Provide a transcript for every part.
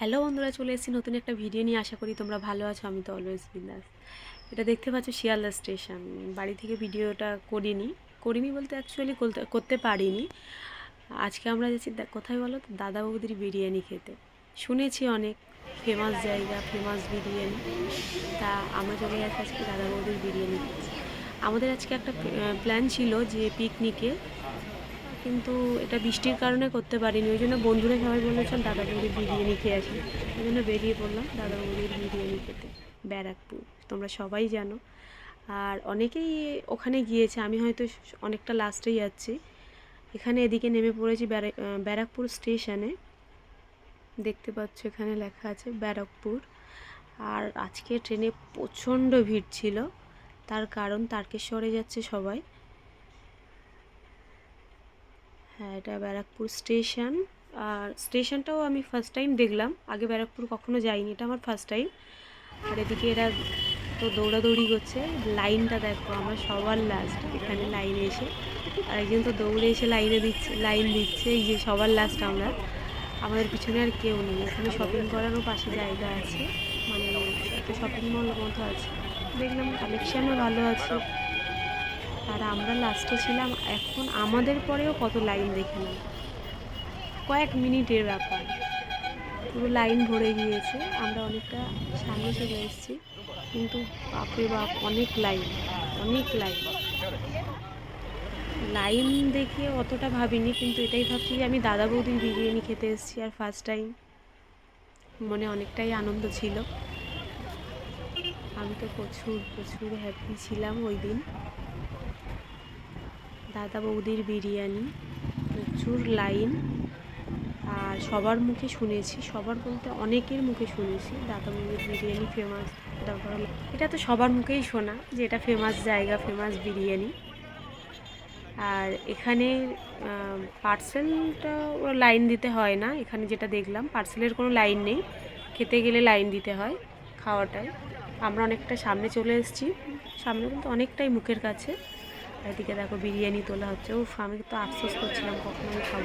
Hello বন্ধুরা, চলে এসেছি নতুন একটা ভিডিও নিয়ে। আশা করি তোমরা ভালো আছো, আমি তো অলওয়েজ বিন্দাস। এটা দেখতে পাচ্ছ শিয়ালদা স্টেশন বাড়ি থেকে ভিডিওটা করিনি। করিনি বলতে অ্যাকচুয়ালি করতে পারিনি। আজকে আমরা যাচ্ছি কোথায় বলো তো? দাদা বৌদির বিরিয়ানি খেতে। শুনেছি অনেক ফেমাস জায়গা ফেমাস বিরিয়ানি। তা আমরা চলে যাচ্ছি আজকে দাদা বৌদির বিরিয়ানি আমাদের আজকে একটা প্ল্যান ছিল যে পিকনিকে কিন্তু এটা বৃষ্টির কারণে করতে পারিনি। ওই জন্য বন্ধুরা সবাই বলেছেন দাদা বৌদির বিরিয়ানি খেয়ে আসি। ওই জন্য বেরিয়ে পড়লাম দাদা বৌদির বিরিয়ানি খেতে, ব্যারাকপুর। তোমরা সবাই জানো। আর অনেকেই ওখানে গিয়েছে। আমি হয়তো অনেকটা লাস্টেই যাচ্ছি। এখানে এদিকে নেমে পড়েছি ব্যারা- ব্যারাকপুর স্টেশনে। দেখতে পাচ্ছ এখানে লেখা আছে ব্যারাকপুর। আর আজকে ট্রেনে প্রচণ্ড ভিড় ছিল। তার কারণ তারকেশ্বরে যাচ্ছে সবাই। হ্যাঁ এটা ব্যারাকপুর স্টেশন। আর স্টেশনটাও আমি ফার্স্ট টাইম দেখলাম। আগে ব্যারাকপুর কখনো যাইনি, এটা আমার ফার্স্ট টাইম আর এদিকে এরা তো দৌড়াদৌড়ি করছে। লাইনটা দেখো, আমার সবার লাস্ট এখানে লাইনে এসে। আর একজন তো দৌড়ে এসে লাইনে দিচ্ছে লাইন দিচ্ছে, এই যে সবার লাস্ট আমরা। আমাদের পিছনে আর কেউ নেই। এখানে শপিং করারও পাশে জায়গা আছে। মানে একটা শপিং মল মতো আছে। দেখলাম কালেকশানও ভালো আছে। আর আমরা লাস্টে ছিলাম, এখন আমাদের পরেও কত লাইন দেখে কয়েক মিনিটের ব্যাপার। পুরো লাইন ভরে গিয়েছে, আমরা অনেকটা সামনে চলে এসেছি। কিন্তু বাপরে বাপ, অনেক লাইন অনেক লাইন লাইন দেখে অতটা ভাবিনি, কিন্তু এটাই ভাবছি যে আমি দাদা বৌদির বিরিয়ানি খেতে এসেছি আর ফার্স্ট টাইম মনে অনেকটাই আনন্দ ছিল। আমি তো প্রচুর প্রচুর হ্যাপি ছিলাম ওই দিন। দাদা বৌদির বিরিয়ানি, প্রচুর লাইন। আর সবার মুখে শুনেছি, সবার বলতে অনেকের মুখে শুনেছি, দাদা বৌদির বিরিয়ানি ফেমাস এটা তো সবার মুখেই শোনা যে এটা ফেমাস জায়গা ফেমাস বিরিয়ানি। আর এখানে পার্সেলটা ওরা লাইন দিতে হয় না, এখানে যেটা দেখলাম পার্সেলের কোনো লাইন নেই। খেতে গেলে লাইন দিতে হয় খাওয়াটায় আমরা অনেকটা সামনে চলে এসেছি। সামনে বলতে অনেকটাই মুখের কাছে। এদিকে দেখো বিরিয়ানি তোলা হচ্ছে। উফ, আমি তো আফসোস করছিলাম কখন আমি খাব।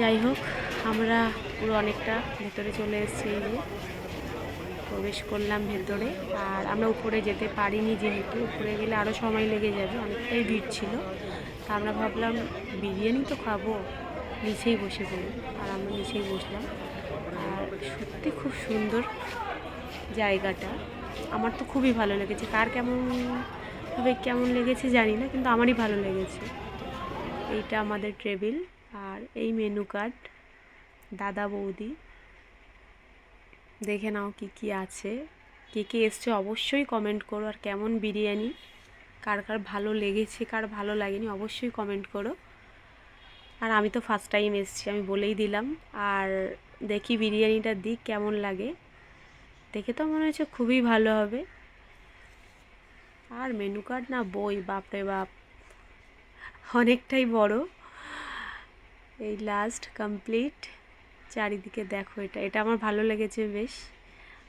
যাই হোক, আমরা পুরো অনেকটা ভেতরে চলে এসেছি প্রবেশ করলাম ভেতরে। আর আমরা উপরে যেতে পারিনি যেহেতু। উপরে গেলে আরও সময় লেগে যাবে, অনেকটাই ভিড় ছিল। তা আমরা ভাবলাম বিরিয়ানি তো খাব, নিচেই বসে পড়ি। আর আমরা নিচেই বসলাম। আর সত্যি খুব সুন্দর জায়গাটা। আমার তো খুবই ভালো লেগেছে। কার কেমন ভাবে কেমন লেগেছে জানি না, কিন্তু আমারই ভালো লেগেছে। এইটা আমাদের টেবিল আর এই মেনু কার্ড দাদা বৌদি। দেখে নাও কি কি আছে। কে কে এসছে অবশ্যই কমেন্ট করো, আর কেমন বিরিয়ানি, কার কার ভালো লেগেছে, কার ভালো লাগেনি অবশ্যই কমেন্ট করো। আর আমি তো ফার্স্ট টাইম এসছি, আমি বলেই দিলাম। আর দেখি বিরিয়ানিটা দিক কেমন লাগে। দেখে তো মনে হচ্ছে খুবই ভালো হবে। আর মেনু কার্ড না বই, বাপরে বাপ। অনেকটাই বড়। এই লাস্ট কমপ্লিট চারিদিকে দেখো এটা। এটা আমার ভালো লেগেছে বেশ।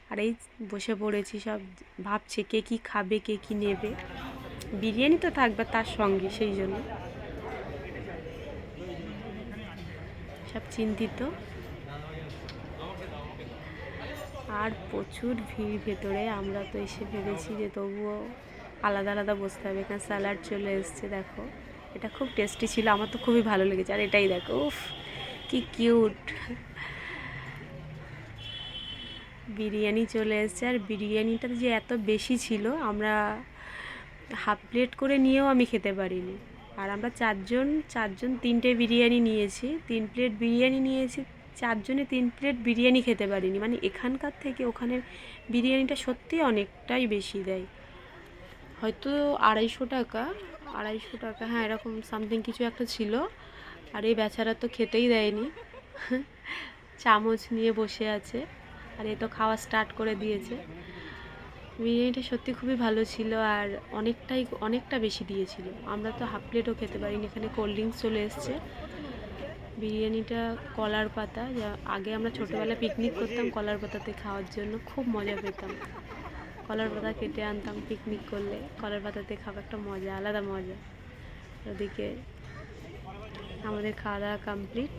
আর এই বসে পড়েছি সব। ভাবছে কে কী খাবে, কে কী নেবে। বিরিয়ানি তো থাকবে তার সঙ্গে, সেই জন্য। সব চিন্তিত। আর প্রচুর ভিড় ভেতরে। আমরা তো এসে ভেবেছি যে তবুও আলাদা আলাদা বসতে হবে। এখানে স্যালাড চলে এসছে, দেখো। এটা খুব টেস্টি ছিল, আমার তো খুবই ভালো লেগেছে। আর এটাই দেখো, উফ, কি কিউট। বিরিয়ানি চলে এসছে, আর বিরিয়ানিটা যে এত বেশি ছিল, আমরা হাফ প্লেট করে নিয়েও আমি খেতে পারিনি। আর আমরা চারজন চারজন তিনটে বিরিয়ানি নিয়েছি, তিন প্লেট বিরিয়ানি নিয়েছি, চারজনে তিন প্লেট বিরিয়ানি খেতে পারিনি। মানে এখানকার থেকে ওখানে বিরিয়ানিটা সত্যি অনেকটাই বেশি দেয়। হয়তো আড়াইশো টাকা আড়াইশো টাকা হ্যাঁ এরকম সামথিং কিছু একটা ছিল। আর এই বেচারা তো খেতেই দেয়নি। চামচ নিয়ে বসে আছে। আর এ তো খাওয়া স্টার্ট করে দিয়েছে। বিরিয়ানিটা সত্যি খুবই ভালো ছিল আর অনেকটাই, অনেকটা বেশি দিয়েছিল। আমরা তো হাফ প্লেটও খেতে পারিনি। এখানে কোল্ড ড্রিঙ্কস চলে এসছে। বিরিয়ানিটা কলার পাতা, যা আগে আমরা ছোটোবেলায় পিকনিক করতাম কলার পাতাতে খাওয়ার জন্য, খুব মজা পেতাম। কলার পাতা কেটে আনতাম পিকনিক করলে। কলার পাতাতে খাওয়া একটা মজা, আলাদা মজা। ওদিকে আমাদের খাওয়া দাওয়া কমপ্লিট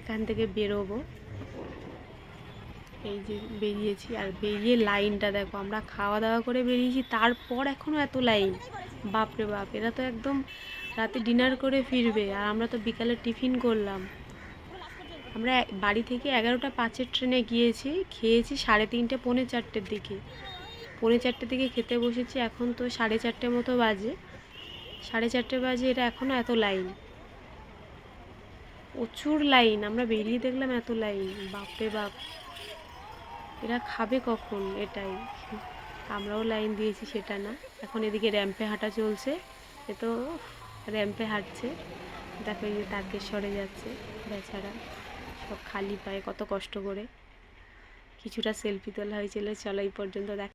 এখান থেকে বেরোবো। এই যে বেরিয়েছি, আর বেরিয়ে লাইনটা দেখো, আমরা খাওয়া দাওয়া করে বেরিয়েছি, তারপর এখনও এত লাইন। বাপরে বাপ, এরা তো একদম রাতে ডিনার করে ফিরবে, আর আমরা তো বিকালে টিফিন করলাম। আমরা বাড়ি থেকে এগারোটা পাঁচের ট্রেনে গিয়েছি, খেয়েছি সাড়ে তিনটে, পৌনে চারটের দিকে। পৌনে চারটের দিকে খেতে বসেছি, এখন তো সাড়ে চারটে মতো বাজে। সাড়ে চারটে বাজে, এটা এখনও এত লাইন। প্রচুর লাইন, আমরা বেরিয়ে দেখলাম এত লাইন, বাপরে বাপ। এরা খাবে কখন এটাই? আমরাও লাইন দিয়েছি সেটা না। এখন এদিকে র্যাম্পে হাঁটা চলছে, এ তো র্যাম্পে হাঁটছে। দেখো এই যে তারকেশ্বরে যাচ্ছে বেচারা। খালি পায়ে কত কষ্ট করে। কিছুটা সেলফি তোলা হয়েছিল চলো এই পর্যন্ত দেখ